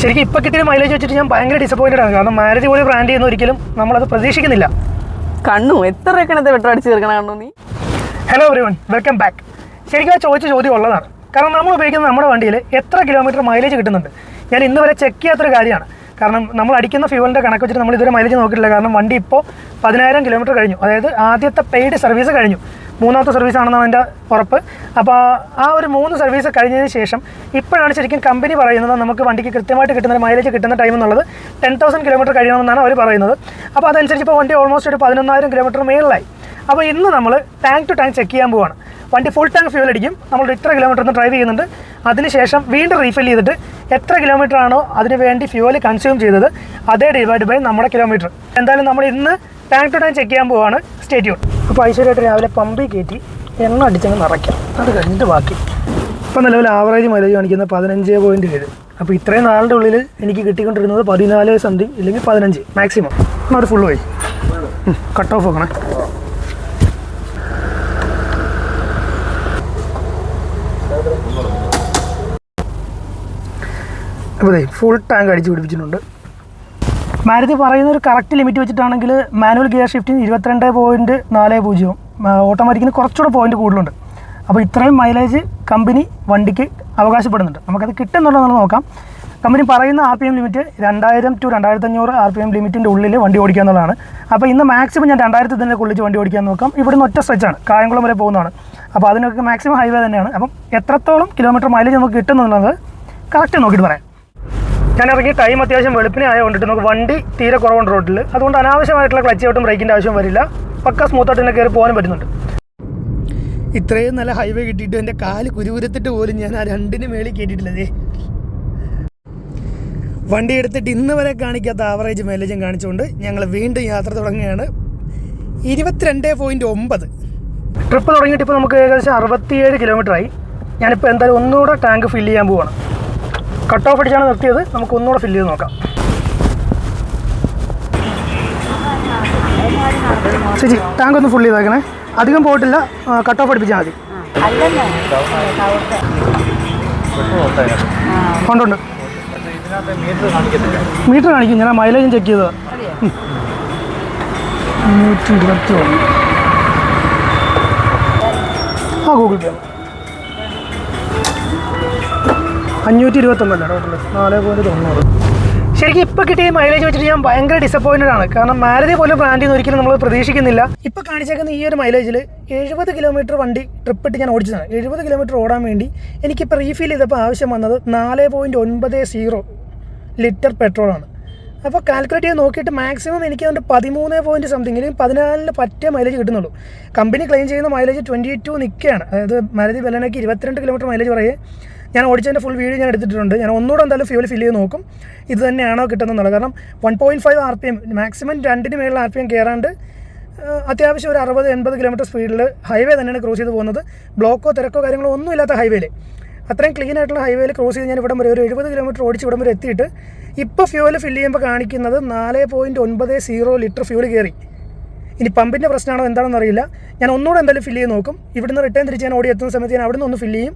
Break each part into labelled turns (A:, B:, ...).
A: ശരിക്കും ഇപ്പോൾ കിട്ടിയ മൈലേജ് വെച്ചിട്ട് ഞാൻ ഭയങ്കര ഡിസപ്പോയിന്റഡ് ആണ്. കാരണം മാരുതി പോലെ ബ്രാൻഡ് ചെയ്യുന്ന ഒരിക്കലും നമ്മളത് പ്രതീക്ഷിക്കുന്നില്ല.
B: കണ്ണു എത്ര പെട്രോൾ അടിച്ച് തീർക്കണ കണ്ണു നീ?
A: Hello everyone welcome back ശരിക്കും ആ ചോദിച്ച ചോദ്യം ഉള്ളതാണ്. കാരണം നമ്മൾ ഉപയോഗിക്കുന്ന നമ്മുടെ വണ്ടിയിൽ എത്ര കിലോമീറ്റർ മൈലേജ് കിട്ടുന്നുണ്ട്? ഞാൻ ഇന്ന് വരെ ചെക്ക് ചെയ്യാത്തൊരു കാര്യമാണ്. കാരണം നമ്മൾ അടിക്കുന്ന ഫ്യൂവലിന്റെ കണക്ക് വെച്ചിട്ട് നമ്മൾ ഇതുവരെ മൈലേജ് നോക്കിയിട്ടില്ല. കാരണം വണ്ടി ഇപ്പോൾ പതിനായിരം കിലോമീറ്റർ കഴിഞ്ഞു. അതായത് ആദ്യത്തെ പെയ്ഡ് സർവീസ് കഴിഞ്ഞു. മൂന്നാമത്തെ സർവീസ് ആണെന്നാണ് എന്റെ ഉറപ്പ്. അപ്പോൾ ആ ഒരു മൂന്ന് സർവീസ് കഴിഞ്ഞതിന് ശേഷം ഇപ്പോഴാണ് ശരിക്കും കമ്പനി പറയുന്നത് നമുക്ക് വണ്ടിക്ക് കൃത്യമായിട്ട് കിട്ടുന്ന മൈലേജ് കിട്ടുന്ന ടൈം എന്നുള്ളത് ടെൻ തൗസൻഡ് കിലോമീറ്റർ കഴിയണമെന്നാണ് അവർ പറയുന്നത്. അപ്പോൾ അതനുസരിച്ച് ഇപ്പോൾ വണ്ടി ഓൾമോസ്റ്റ് ഒരു പതിനൊന്നായിരം കിലോമീറ്റർ മേളിലായി. അപ്പോൾ ഇന്ന് നമ്മൾ ടാങ്ക് ടു ടാങ്ക് ചെക്ക് ചെയ്യാൻ പോവാണ്. വണ്ടി ഫുൾ ടാങ്ക് ഫ്യൂൽ അടിക്കും. നമ്മൾ ഇത്ര കിലോമീറ്റർ ഒന്ന് ഡ്രൈവ് ചെയ്യുന്നുണ്ട്. അതിനുശേഷം വീണ്ടും റീഫിൽ ചെയ്തിട്ട് എത്ര കിലോമീറ്റർ ആണോ അതിന് വേണ്ടി ഫ്യൂവൽ കൺസ്യൂം ചെയ്തത് അതേ ഡിവൈഡ് ബൈ നമ്മുടെ കിലോമീറ്റർ എന്തായാലും നമ്മൾ ഇന്ന് ടാങ്ക് ടു ടാങ്ക് ചെക്ക് ചെയ്യാൻ പോവാണ്. സ്റ്റേറ്റ്യൂൺ അപ്പോൾ ഐശ്വര്യമായിട്ട് രാവിലെ പമ്പിൽ കയറ്റി എണ്ണ അടിച്ചങ്ങ് നിറയ്ക്കാം. അത് കഴിഞ്ഞിട്ട് ബാക്കി. ഇപ്പോൾ നിലവിൽ ആവറേജ് മൈലേജ് കാണിക്കുന്ന പതിനഞ്ച് പോയിന്റ് ഏഴ്. അപ്പോൾ ഇത്രയും നാളിന്റെ ഉള്ളിൽ എനിക്ക് കിട്ടിക്കൊണ്ടിരുന്നത് പതിനാല് സംതിങ് ഇല്ലെങ്കിൽ പതിനഞ്ച് മാക്സിമം എന്നാൽ ഫുൾ പോയി കട്ട് ഓഫ് നോക്കണേ അപ്പോൾ ഫുൾ ടാങ്ക് അടിച്ച് പിടിപ്പിച്ചിട്ടുണ്ട്. മാരുതി പറയുന്ന ഒരു കറക്റ്റ് ലിമിറ്റ് വെച്ചിട്ടാണെങ്കിൽ മാനുവൽ ഗിയർ ഷിഫ്റ്റിന് ഇരുപത്തിരണ്ട് പോയിന്റ് നാല് പൂജ്യവും ഓട്ടോമാറ്റിക്കിന് കുറച്ചുകൂടെ പോയിന്റ് കൂടുതലുണ്ട്. അപ്പോൾ ഇത്രയും മൈലേജ് കമ്പനി വണ്ടിക്ക് അവകാശപ്പെടുന്നുണ്ട്. നമുക്കത് കിട്ടുന്നുണ്ടോ എന്ന് നോക്കാം. കമ്പനി പറയുന്ന ആർ പി എം ലിമിറ്റ് രണ്ടായിരം ടു രണ്ടായിരത്തി അഞ്ഞൂറ് ആർ പി എം ലിമിറ്റിന്റെ ഉള്ളിൽ വണ്ടി ഓടിക്കുക എന്നുള്ളതാണ്. അപ്പോൾ ഇന്ന് മാക്സിമം ഞാൻ രണ്ടായിരത്തി തന്നെ കൊള്ളിച്ച് വണ്ടി ഓടിക്കാൻ നോക്കാം. ഇവിടെ നിന്ന് ഒറ്റ സ്ട്രെച്ചാണ് കായംകുളം വരെ പോകുന്നതാണ്. അപ്പോൾ അതിനൊക്കെ മാക്സിമം ഹൈവേ തന്നെയാണ്. അപ്പം എത്രത്തോളം കിലോമീറ്റർ മൈലേജ് നമുക്ക് കിട്ടുന്നുള്ളത് കറക്റ്റ് നോക്കിയിട്ട് പറയാം. ഞാൻ ഇറങ്ങി ടൈം അത്യാവശ്യം വെളുപ്പിനെ ആയതുകൊണ്ടിട്ട് നമുക്ക് വണ്ടി തീരെ കുറവുണ്ട് റോഡിൽ അതുകൊണ്ട് അനാവശ്യമായിട്ടുള്ള ക്ലച്ച് ഔട്ടും ബ്രേക്കിന്റെ ആവശ്യം വരില്ല. പക്ക സ്മൂത്തായിട്ട് തന്നെ കയറി പോകാനും പറ്റുന്നുണ്ട്. ഇത്രയും നല്ല ഹൈവേ കിട്ടിയിട്ട് എന്റെ കാൽ കുരുകുരുത്തിട്ട് പോലും ഞാൻ ആ രണ്ടിന് മേളിൽ കയറ്റിയിട്ടില്ലതേ വണ്ടി എടുത്തിട്ട് ഇന്ന് വരെ കാണിക്കാത്ത ആവറേജ് മൈലേജും കാണിച്ചുകൊണ്ട് ഞങ്ങൾ വീണ്ടും യാത്ര തുടങ്ങുകയാണ്. ഇരുപത്തിരണ്ട് പോയിന്റ് ഒമ്പത്. ട്രിപ്പ് തുടങ്ങിയിട്ട് ഇപ്പോൾ നമുക്ക് ഏകദേശം അറുപത്തിയേഴ് കിലോമീറ്റർ ആയി. ഞാനിപ്പോൾ എന്തായാലും ഒന്നുകൂടെ ടാങ്ക് ഫില്ല് ചെയ്യാൻ പോവാണ്. കട്ട് ഓഫ് അടിച്ചാണ് നിർത്തിയത്. നമുക്ക് ഒന്നുകൂടെ ഫില്ല് ചെയ്ത് നോക്കാം. ചേച്ചി ടാങ്ക് ഒന്ന് ഫുൾ ചെയ്തേക്കണേ. അധികം പോയിട്ടില്ല. കട്ട് ഓഫ് അടിപ്പിച്ചാൽ മതി. ഉണ്ടുണ്ട് ഉണ്ട് മീറ്റർ കാണിക്കും. ഞാൻ മൈലേജ് ചെക്ക് ചെയ്തത്. നൂറ്റി ഇരുപത്തി ഒന്ന് ആ ഗൂഗിൾ പേ അഞ്ഞൂറ്റി ഇരുപത്തൊന്നല്ല ടോട്ടൽ നാല് പോയിന്റ് തൊണ്ണൂറ്. ശരിക്കും ഇപ്പോൾ കിട്ടിയ മൈലേജ് വെച്ചിട്ട് ഞാൻ ഭയങ്കര ഡിസപ്പോയിന്റഡ് ആണ്. കാരണം മാരുതി പോലും ബ്രാൻഡിൽ നിന്ന് ഒരിക്കലും നമ്മൾ പ്രതീക്ഷിക്കുന്നില്ല. ഇപ്പോൾ കാണിച്ചേക്കുന്ന ഈ ഒരു മൈലേജിൽ എഴുപത് കിലോമീറ്റർ വണ്ടി ട്രിപ്പ് ഇട്ട് ഞാൻ ഓടിച്ചതാണ്. എഴുപത് കിലോമീറ്റർ ഓടാൻ വേണ്ടി എനിക്കിപ്പോൾ റീഫിൽ ചെയ്തപ്പോൾ ആവശ്യം വന്നത് നാല് പോയിന്റ് ഒൻപത് സീറോ ലിറ്റർ പെട്രോളാണ് അപ്പോൾ കാൽക്കുലേറ്റ് ചെയ്ത് നോക്കിയിട്ട് മാക്സിമം എനിക്ക് അതിന്റെ പതിമൂന്ന് പോയിന്റ് സംതിങ് പതിനാലിന് പറ്റിയ മൈലേജ് കിട്ടുന്നുള്ളൂ. കമ്പനി ക്ലെയിം ചെയ്യുന്ന മൈലേജ് ട്വന്റി ടു നിൽക്കുകയാണ് അതായത് മരതി ബലനയ്ക്ക് ഇരുപത്തിരണ്ട് കിലോമീറ്റർ മൈലേജ് പറയേ. ഞാൻ ഓടിച്ചതിന്റെ ഫുൾ വീഡിയോ ഞാൻ എടുത്തിട്ടുണ്ട്. ഞാൻ ഒന്നുകൂടെ എന്തായാലും ഫ്യൂൽ ഫില്ല് ചെയ്ത് നോക്കും. ഇത് തന്നെയാണോ കിട്ടുന്നുള്ളത് കാരണം one point five R P M maximum രണ്ടിന് മേളിൽ ആർ പി എം കയറാണ്ട് അത്യാവശ്യം ഒരു അറുപത് എൺപത് കിലോമീറ്റർ സ്പീഡിൽ ഹൈവേ തന്നെയാണ് ക്രോസ് ചെയ്ത് പോകുന്നത്. ബ്ലോക്കോ തിരക്കോ കാര്യങ്ങളോ ഒന്നും ഇല്ലാത്ത ഹൈവേയിൽ അത്രയും ക്ലീൻ ആയിട്ടുള്ള ഹൈവേയിൽ ക്രോസ് ചെയ്ത് ഞാൻ ഇവിടം വരെ ഒരു എഴുപത് കിലോമീറ്റർ ഓടിച്ച് ഇവിടം വരെ എത്തിയിട്ട് ഇപ്പോൾ ഫ്യൂവൽ ഫില്ല് ചെയ്യുമ്പോൾ കാണിക്കുന്നത് നാല് പോയിന്റ് ഒൻപത് സീറോ ലിറ്റർ ഫ്യൂൽ കയറി. ഇനി പമ്പിന്റെ പ്രശ്നമാണോ എന്താണെന്ന് അറിയില്ല. ഞാൻ ഒന്നുകൂടെ എന്തായാലും ഫില്ല് ചെയ്ത് നോക്കും. ഇവിടുന്ന് റിട്ടേൺ തിരിച്ച് ഞാൻ ഓടി എത്തുന്ന സമയത്ത് ഞാൻ അവിടുന്ന് ഒന്ന് ഫില്ല് ചെയ്യും.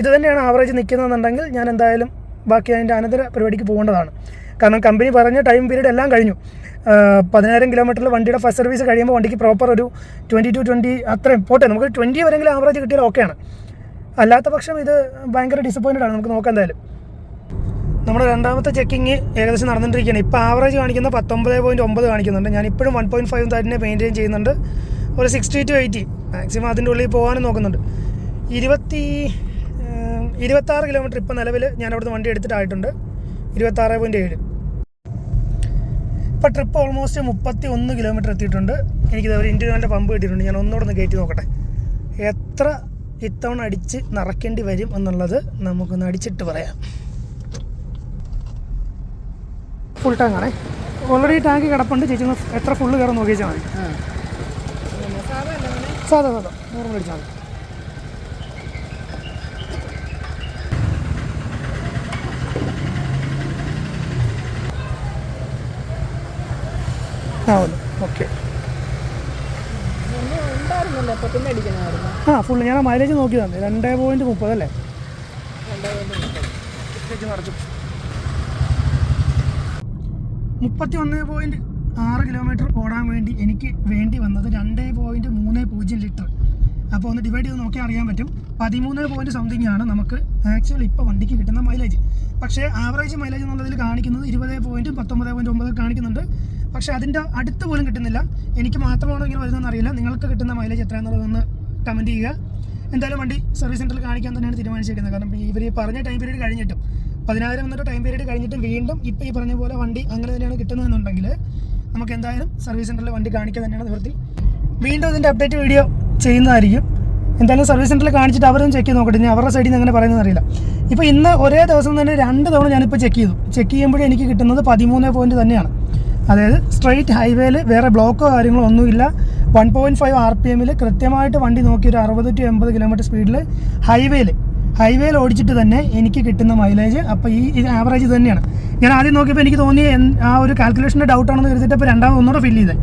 A: ഇത് തന്നെയാണ് ആവറേജ് നിൽക്കുന്നതെന്നുണ്ടെങ്കിൽ ഞാൻ എന്തായാലും ബാക്കി അതിന്റെ അനന്തര പരിപാടിക്ക് പോകേണ്ടതാണ്. കാരണം കമ്പനി പറഞ്ഞ ടൈം പീരീഡ് എല്ലാം കഴിഞ്ഞു. പതിനായിരം കിലോമീറ്ററിൽ വണ്ടിയുടെ ഫസ്റ്റ് സർവീസ് കഴിയുമ്പോൾ വണ്ടിക്ക് പ്രോപ്പർ ഒരു ട്വന്റി ടു ട്വന്റി അത്രയും പോട്ടെ നമുക്ക് ട്വന്റി വരെങ്കിലും ആവറേജ് കിട്ടിയാൽ ഓക്കെയാണ് അല്ലാത്ത പക്ഷം ഇത് ഭയങ്കര ഡിസപ്പോയിന്റഡ് ആണ്. നമുക്ക് നോക്കാം എന്തായാലും. നമ്മുടെ രണ്ടാമത്തെ ചെക്കിങ് ഏകദേശം നടന്നുകൊണ്ടിരിക്കുകയാണ് ഇപ്പോൾ ആവറേജ് കാണിക്കുന്ന പത്തൊമ്പത് പോയിന്റ് ഒമ്പത് കാണിക്കുന്നുണ്ട്. ഞാൻ ഇപ്പോഴും വൺ പോയിന്റ് ഫൈവ് തന്നെ മെയിന്റെയിൻ ചെയ്യുന്നുണ്ട്. ഒരു സിക്സ്റ്റി ടു എയ്റ്റി മാക്സിമം അതിന്റെ ഉള്ളിൽ പോകാനും നോക്കുന്നുണ്ട്. ഇരുപത്തി ഇരുപത്താറ് കിലോമീറ്റർ ഇപ്പോൾ നിലവിൽ ഞാൻ അവിടുന്ന് വണ്ടി എടുത്തിട്ടായിട്ടുണ്ട് ഇരുപത്താറ് പോയിന്റ് ഏഴ്. ഇപ്പോൾ ട്രിപ്പ് ഓൾമോസ്റ്റ് മുപ്പത്തി ഒന്ന് കിലോമീറ്റർ എത്തിയിട്ടുണ്ട്. എനിക്കിത് ഒരു ഇൻഡിവിജ്വലിന്റെ പമ്പ് കിട്ടിയിട്ടുണ്ട്. ഞാൻ ഒന്നുകൂടെ ഒന്ന് കയറ്റി നോക്കട്ടെ. എത്ര ഇത്തവണ അടിച്ച് നിറയ്ക്കേണ്ടി വരും എന്നുള്ളത് നമുക്കൊന്ന് അടിച്ചിട്ട് പറയാം. ഫുൾ ടാങ്ക് ആണേ. ഓൾറെഡി ടാങ്ക് കിടപ്പുണ്ട്. ചേച്ചി ഒന്ന് എത്ര ഫുള്ള് നോക്കി നോക്കിയാൽ മതി. സാധാ സാധാ നോർമൽ അടിച്ചാൽ മതി ആ ഓക്കെ ആ ഫുള്ള് ഞാൻ മൈലേജ് നോക്കി രണ്ട് രണ്ടേ മുപ്പത് അല്ലേ? ചേച്ചി നിറച്ചു മുപ്പത്തി ഒന്ന് പോയിന്റ് ആറ് കിലോമീറ്റർ ഓടാൻ വേണ്ടി എനിക്ക് വേണ്ടി വന്നത് രണ്ട് പോയിന്റ് മൂന്ന് പൂജ്യം ലിറ്റർ അപ്പോൾ ഒന്ന് ഡിവൈഡ് ചെയ്ത് നോക്കിയാൽ അറിയാൻ പറ്റും. പതിമൂന്ന് പോയിന്റ് സംതിങ് ആണ് നമുക്ക് ആക്ച്വലി ഇപ്പോൾ വണ്ടിക്ക് കിട്ടുന്ന മൈലേജ് പക്ഷേ ആവറേജ് മൈലേജ് എന്നുള്ളതിൽ കാണിക്കുന്നത് ഇരുപത് പോയിന്റ് പത്തൊമ്പത് പോയിന്റ് ഒമ്പത് കാണിക്കുന്നുണ്ട്. പക്ഷേ അതിന്റെ അടുത്ത് പോലും കിട്ടുന്നില്ല. എനിക്ക് മാത്രമാണോ ഇങ്ങനെ വരുന്നതെന്ന് അറിയില്ല. നിങ്ങൾക്ക് കിട്ടുന്ന മൈലേജ് എത്രയാണെന്നുള്ളതൊന്ന് കമന്റ് ചെയ്യുക. എന്തായാലും വണ്ടി സർവീസ് സെന്ററിൽ കാണിക്കാൻ തന്നെയാണ് തീരുമാനിച്ചിരിക്കുന്നത്. കാരണം ഇവർ പറഞ്ഞ ടൈം പീരീഡ് കഴിഞ്ഞിട്ടും പതിനായിരം എന്നിട്ട് ടൈം പീരീഡ് കഴിഞ്ഞിട്ടും വീണ്ടും ഇപ്പോൾ ഈ പറഞ്ഞ പോലെ വണ്ടി അങ്ങനെ തന്നെയാണ് കിട്ടുന്നതെന്നുണ്ടെങ്കിൽ നമുക്ക് എന്തായാലും സർവീസ് സെന്ററിൽ വണ്ടി കാണിക്കുക തന്നെയാണ് നിവൃത്തി. വീണ്ടും ഇതിന്റെ അപ്ഡേറ്റ് വീഡിയോ ചെയ്യുന്നതായിരിക്കും. എന്തായാലും സർവീസ് സെന്ററിൽ കാണിച്ചിട്ട് അവരും ചെക്ക് ചെയ്ത് നോക്കട്ടെ. ഞാൻ അവരുടെ സൈഡിൽ നിന്ന് അങ്ങനെ പറയുന്നത് അറിയില്ല. ഇപ്പോൾ ഇന്ന് ഒരേ ദിവസം തന്നെ രണ്ട് തവണ ഞാനിപ്പോൾ ചെക്ക് ചെയ്തു. ചെക്ക് ചെയ്യുമ്പോഴേ എനിക്ക് കിട്ടുന്നത് പതിമൂന്ന് പോയിന്റ് തന്നെയാണ്. അതായത് സ്ട്രെയിറ്റ് ഹൈവേയിൽ വേറെ ബ്ലോക്കോ കാര്യങ്ങളോ ഒന്നുമില്ല. One point five R P എമ്മിൽ കൃത്യമായിട്ട് വണ്ടി നോക്കി ഒരു അറുപത് ടു എൺപത് കിലോമീറ്റർ സ്പീഡിൽ ഹൈവേയിൽ ഹൈവേയിൽ ഓടിച്ചിട്ട് തന്നെ എനിക്ക് കിട്ടുന്ന മൈലേജ് അപ്പോൾ ഈ ഇത് ആവറേജ് തന്നെയാണ്. ഞാൻ ആദ്യം നോക്കിയപ്പോൾ എനിക്ക് തോന്നിയ ആ ഒരു കാൽക്കുലേഷന്റെ ഡൗട്ടാണെന്ന് കരുതിയിട്ട് ഇപ്പോൾ രണ്ടാമത് ഒന്നുകൂടെ ഫില്ല് ചെയ്തത്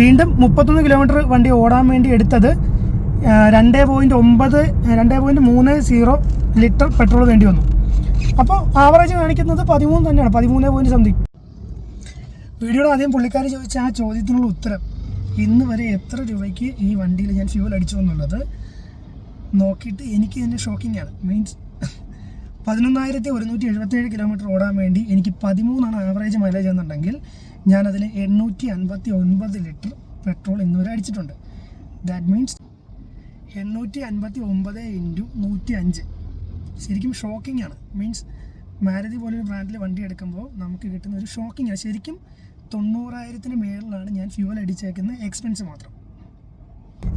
A: വീണ്ടും മുപ്പത്തൊന്ന് കിലോമീറ്റർ വണ്ടി ഓടാൻ വേണ്ടി എടുത്തത് രണ്ട് പോയിന്റ് ഒമ്പത് രണ്ട് പോയിന്റ് മൂന്ന് സീറോ ലിറ്റർ പെട്രോൾ വേണ്ടി വന്നു. അപ്പോൾ ആവറേജ് കാണിക്കുന്നത് പതിമൂന്ന് തന്നെയാണ് പതിമൂന്ന് പോയിന്റ് സംതിങ് വീഡിയോയുടെ ആദ്യം പുള്ളിക്കാർ ചോദിച്ച ആ ചോദ്യത്തിനുള്ള ഉത്തരം ഇന്ന് വരെ എത്ര രൂപയ്ക്ക് ഈ വണ്ടിയിൽ ഞാൻ ഫ്യൂൽ അടിച്ചു എന്നുള്ളത്? നോക്കിയിട്ട് എനിക്ക് ഇതിന്റെ ഷോക്കിംഗ് ആണ്. മീൻസ് പതിനൊന്നായിരത്തി ഒരുന്നൂറ്റി എഴുപത്തേഴ് കിലോമീറ്റർ ഓടാൻ വേണ്ടി എനിക്ക് പതിമൂന്നാണ് ആവറേജ് മൈലേജ് എന്നുണ്ടെങ്കിൽ ഞാനതിൽ എണ്ണൂറ്റി അൻപത്തി ഒൻപത് ലിറ്റർ പെട്രോൾ ഇന്നുവരെ അടിച്ചിട്ടുണ്ട്. ദാറ്റ് മീൻസ് എണ്ണൂറ്റി അൻപത്തി ഒമ്പത് ഇന്റു നൂറ്റി അഞ്ച്. ശരിക്കും ഷോക്കിംഗ് ആണ്. മീൻസ് മാരുതി പോലൊരു ബ്രാൻഡിൽ വണ്ടി എടുക്കുമ്പോൾ നമുക്ക് കിട്ടുന്ന ഒരു ഷോക്കിംഗ് ആണ്. ശരിക്കും തൊണ്ണൂറായിരത്തിന് മേളിലാണ് ഞാൻ ഫ്യൂവൽ അടിച്ചേക്കുന്ന എക്സ്പെൻസ് മാത്രം.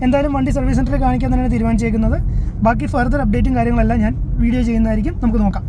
A: എന്തായാലും വണ്ടി സർവീസ് സെന്ററിൽ കാണിക്കാൻ തന്നെയാണ് തീരുമാനിച്ചേക്കുന്നത്. ബാക്കി ഫർദർ അപ്ഡേറ്റും കാര്യങ്ങളെല്ലാം ഞാൻ വീഡിയോ ചെയ്യുന്നതായിരിക്കും. നമുക്ക് നോക്കാം.